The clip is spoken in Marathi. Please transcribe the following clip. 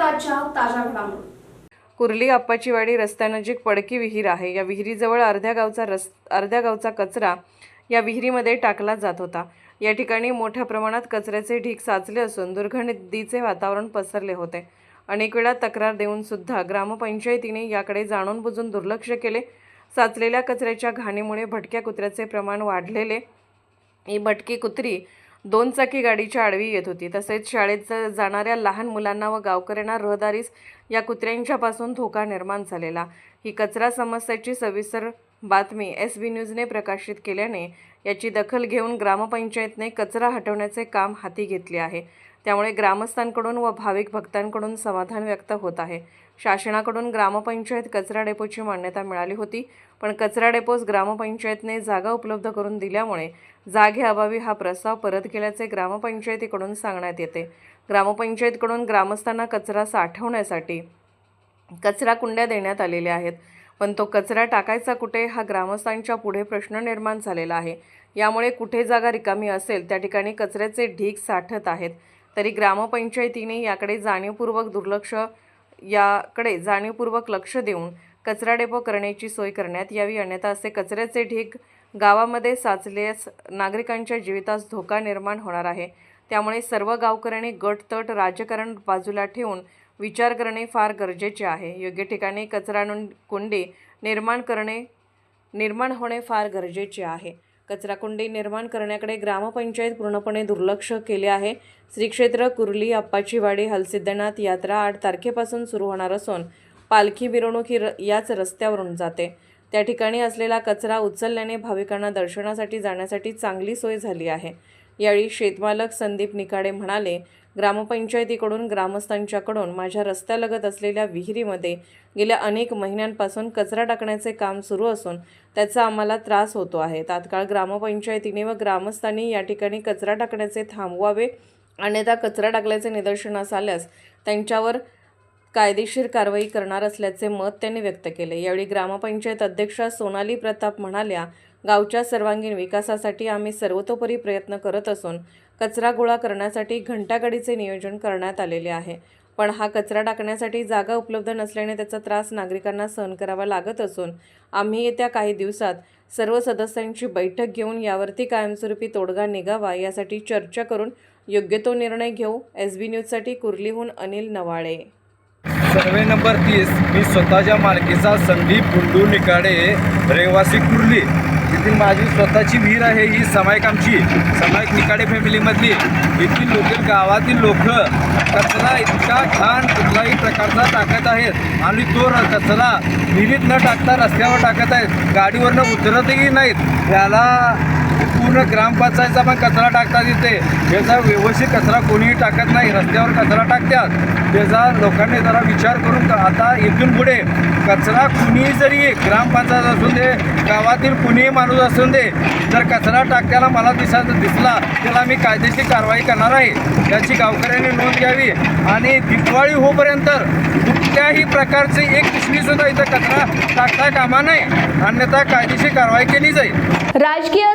ऐकूयात आजच्या ताज्या घडामोडी. कुर्ली आप्पाचीवाडी रस्त्यानजीक पडकी विहीर आहे. या विहिरीजवळ अर्ध्या गावचा रस अर्ध्या गावचा कचरा या विहिरीमध्ये टाकला जात होता. या ठिकाणी मोठ्या प्रमाणात कचऱ्याचे ढीग साचले असून दुर्गंधीचे वातावरण पसरले होते. अनेक वेळा तक्रार देऊन सुद्धा ग्रामपंचायतीने याकडे जाणून बुजून दुर्लक्ष केले. साचलेल्या कचऱ्याच्या घाणीमुळे भटक्या कुत्र्याचे प्रमाण वाढलेले. ही भटकी कुत्री दोन चाकी गाडीच्या आडवी येत होती. तसेच शाळेत जाणाऱ्या लहान मुलांना व गावकऱ्यांना रहदारीस या कुत्र्यांच्यापासून धोका निर्माण झालेला. ही कचरा समस्याची सविस्तर बातमी एस बी न्यूजने प्रकाशित केल्याने याची दखल घेऊन ग्रामपंचायतने कचरा हटवण्याचे काम हाती घेतले आहे. त्यामुळे ग्रामस्थांकडून व भाविक भक्तांकडून समाधान व्यक्त होत आहे. शासनाकडून ग्रामपंचायत कचरा डेपोची मान्यता मिळाली होती पण कचरा डेपोस ग्रामपंचायतने जागा उपलब्ध करून दिल्यामुळे जागेअभावी हा प्रस्ताव परत केल्याचे ग्रामपंचायतीकडून सांगण्यात येते. ग्रामपंचायतकडून ग्रामस्थांना कचरा साठवण्यासाठी कचरा कुंड्या देण्यात आलेल्या आहेत. पण तो कचरा टाकायचा कुठे हा ग्रामस्थांच्या पुढे प्रश्न निर्माण झालेला आहे. यामुळे कुठे जागा रिकामी असेल त्या ठिकाणी कचऱ्याचे ढीग साठत आहेत. तरी ग्रामपंचायतीने याकडे जाणीवपूर्वक दुर्लक्ष याकडे जाणीवपूर्वक लक्ष देऊन कचरा डेपो करण्याची सोय करण्यात यावी. अन्यथा असे कचऱ्याचे ढीग गावामध्ये साचल्यास नागरिकांच्या जीवितास धोका निर्माण होणार आहे. त्यामुळे सर्व गावकऱ्यांनी गटतट राजकारण बाजूला ठेवून विचार करणे फार गरजेचे आहे. योग्य ठिकाणी कचरा कुंडी निर्माण करणे निर्माण होणे फार गरजेचे आहे. कचरा कुंडी निर्माण करण्याकडे ग्रामपंचायत पूर्णपणे दुर्लक्ष केले आहे. श्री क्षेत्र कुर्ली अप्पाचीवाडी हलसिद्धनाथ यात्रा आठ तारखेपासून सुरू होणार असून पालखी मिरवणूक ही र याच रस्त्यावरून जाते. त्या ठिकाणी असलेला कचरा उचलल्याने भाविकांना दर्शनासाठी जाण्यासाठी चांगली सोय झाली आहे. यावेळी शेतमालक संदीप निकाडे म्हणाले ग्रामपंचायतीकडून ग्रामस्थांच्याकडून माझ्या रस्त्यालगत असलेल्या विहिरीमध्ये गेल्या अनेक महिन्यांपासून कचरा टाकण्याचे काम सुरू असून त्याचा आम्हाला त्रास होतो आहे. तात्काळ ग्रामपंचायतीने व ग्रामस्थांनी या ठिकाणी कचरा टाकण्याचे थांबवावे अन्यथा कचरा टाकल्याचे निदर्शनास आल्यास त्यांच्यावर कायदेशीर कारवाई करणार असल्याचे मत त्यांनी व्यक्त केले. यावेळी ग्रामपंचायत अध्यक्षा सोनाली प्रताप म्हणाल्या गावच्या सर्वांगीण विकासासाठी आम्ही सर्वतोपरी प्रयत्न करत असून कचरा गोळा करण्यासाठी घंटागाडीचे नियोजन करण्यात आलेले आहे. पण हा कचरा टाकण्यासाठी जागा उपलब्ध नसल्याने त्याचा त्रास नागरिकांना सहन करावा लागत असून आम्ही येत्या काही दिवसात सर्व सदस्यांची बैठक घेऊन यावरती कायमस्वरूपी तोडगा निघावा यासाठी चर्चा करून योग्य तो निर्णय घेऊ. एस बी न्यूजसाठी कुर्लीहून अनिल नवाळे सर्वे नंबर तीस. मी स्वतःच्या मालकीचा संदीप गुंडू निकाडे रहिवासी कुर्ली. तिथील माझी स्वतःची विहीर आहे ही समायक आमची. समायक निकाडे फॅमिलीमधली येथील लोकल गावातील लोक कचरा इतका घाण कुठलाही प्रकारचा टाकत आहेत. आणि तो कचरा विहिरीत न टाकता रस्त्यावर टाकत आहेत. गाडीवरनं उतरतही नाहीत. याला पूर्ण ग्रामपंचायतचा पण कचरा टाकतात इथे. याचा व्यवस्थित कचरा कोणीही टाकत नाही रस्त्यावर कचरा टाकतात. त्याचा लोकांनी जरा विचार करून आता इथून पुढे कचरा कुणीही जरी ग्रामपंचायत असून दे गावातील कुणीही माणूस असून दे जर कचरा टाकताना मला दिसा दिसला त्याला मी कायदेशीर कारवाई करणार आहे. याची गावकऱ्यांनी नोंद घ्यावी. आणि दिवाळी होपर्यंत कुठल्याही प्रकारचे एक पिशवीसुद्धा इथं कचरा टाकता कामा नये. अन्यथा कायदेशीर कारवाई केली जाईल. राजकीय